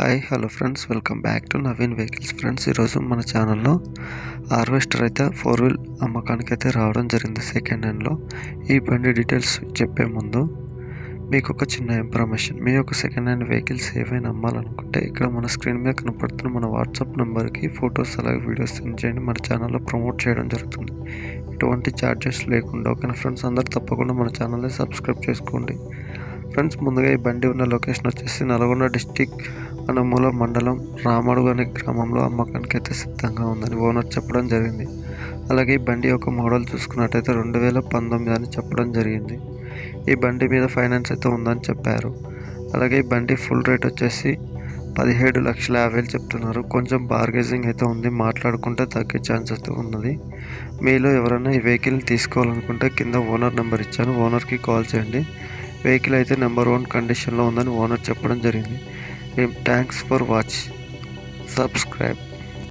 Hi hello friends. Welcome back to Naveen vehicles. Friends ఈరోజు మన ఛానల్లో హార్వెస్టర్ అయితే ఫోర్ వీల్ అమ్మకానికి అయితే రావడం జరిగింది సెకండ్ హ్యాండ్లో. ఈ బండి డీటెయిల్స్ చెప్పే ముందు మీకు ఒక చిన్న ఇన్ఫర్మేషన్. మీ యొక్క సెకండ్ హ్యాండ్ వెహికల్స్ ఏవైనా అమ్మాలనుకుంటే ఇక్కడ మన స్క్రీన్ మీద కనపడుతున్న మన వాట్సాప్ నెంబర్కి ఫొటోస్ అలాగే వీడియోస్ సెండ్ చేయండి. మన ఛానల్లో ప్రమోట్ చేయడం జరుగుతుంది. ఎటువంటి ఛార్జెస్ లేకుండా ఓకేనా ఫ్రెండ్స్? అందరు తప్పకుండా మన ఛానల్ని సబ్స్క్రైబ్ చేసుకోండి. ఫ్రెండ్స్ ముందుగా ఈ బండి ఉన్న లొకేషన్ వచ్చేసి నల్గొండ డిస్టిక్ అనమూల మండలం రామడుగు అనే గ్రామంలో అమ్మకానికి అయితే సిద్ధంగా ఉందని ఓనర్ చెప్పడం జరిగింది. అలాగే ఈ బండి యొక్క మోడల్ చూసుకున్నట్టయితే రెండు వేల పంతొమ్మిది అని చెప్పడం జరిగింది. ఈ బండి మీద ఫైనాన్స్ అయితే ఉందని చెప్పారు. అలాగే ఈ బండి ఫుల్ రేట్ వచ్చేసి పదిహేడు లక్షల యాభై చెప్తున్నారు. కొంచెం బార్గేజింగ్ అయితే ఉంది మాట్లాడుకుంటే తగ్గే ఛాన్స్ అయితే ఉన్నది. మీలో ఎవరైనా ఈ వెహికల్ని తీసుకోవాలనుకుంటే కింద ఓనర్ నెంబర్ ఇచ్చాను. ఓనర్కి కాల్ చేయండి. వెహికల్ అయితే నెంబర్ వన్ కండిషన్లో ఉందని ఓనర్ చెప్పడం జరిగింది. Thanks for watch subscribe